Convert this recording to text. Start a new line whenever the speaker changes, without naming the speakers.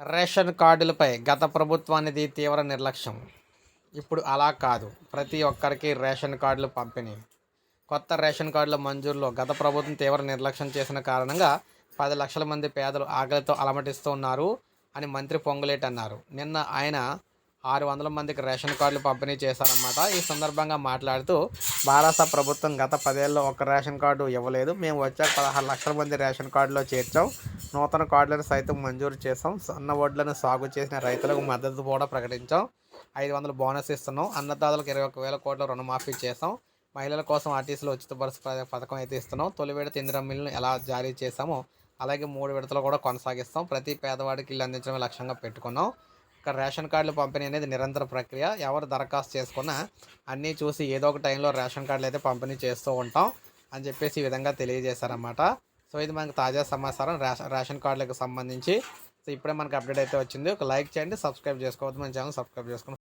Ration కార్డులపై గత ప్రభుత్వానిది తీవ్ర నిర్లక్ష్యం. ఇప్పుడు అలా కాదు. ప్రతి ఒక్కరికి రేషన్ కార్డులు పంపిణీ. కొత్త రేషన్ కార్డుల మంజూరులో గత ప్రభుత్వం తీవ్ర నిర్లక్ష్యం చేసిన కారణంగా పది లక్షల మంది పేదలు ఆకలితో అలమటిస్తూ ఉన్నారు అని మంత్రి పొంగులేటి అన్నారు. నిన్న ఆయన ఆరు వందల మందికి రేషన్ కార్డులు పంపిణీ చేశారన్నమాట. ఈ సందర్భంగా మాట్లాడుతూ భారత ప్రభుత్వం గత పదేళ్ళలో ఒక రేషన్ కార్డు ఇవ్వలేదు. మేము వచ్చాక పదహారు లక్షల మంది రేషన్ కార్డులో చేర్చాం. నూతన కార్డులను సైతం మంజూరు చేసాం సన్న వడ్లను సాగు చేసిన రైతులకు మద్దతు కూడా ప్రకటించాం. ఐదు వందల బోనస్ ఇస్తున్నాం. అన్నదాతలకు ఇరవై ఒక వేల కోట్ల రుణమాఫీ చేసాం మహిళల కోసం ఆర్టీసీలో ఉచిత బస్సు పథకం అయితే ఇస్తున్నాం. తొలి విడత ఇందిరా మిల్లును ఎలా జారీ చేసామో అలాగే మూడు విడతలు కూడా కొనసాగిస్తాం. ప్రతి పేదవాడికి ఇల్లు అందించడమే లక్ష్యంగా పెట్టుకున్నాం. ఇక్కడ రేషన్ కార్డులు పంపిణీ అనేది నిరంతర ప్రక్రియ. ఎవరు దరఖాస్తు చేసుకున్నా అన్నీ చూసి ఏదో ఒక టైంలో రేషన్ కార్డులు అయితే పంపిణీ చేస్తూ ఉంటాం అని చెప్పేసి ఈ విధంగా తెలియజేశారన్నమాట. సో ఇది మనకు తాజా సమాచారం రేషన్ రేషన్ కార్డులకు సంబంధించి. సో ఇప్పుడే మనకు అప్డేట్ అయితే వచ్చింది. ఒక లైక్ చేయండి సబ్స్క్రైబ్ చేసుకోవద్దు మన ఛానల్ సబ్స్క్రైబ్ చేసుకోండి.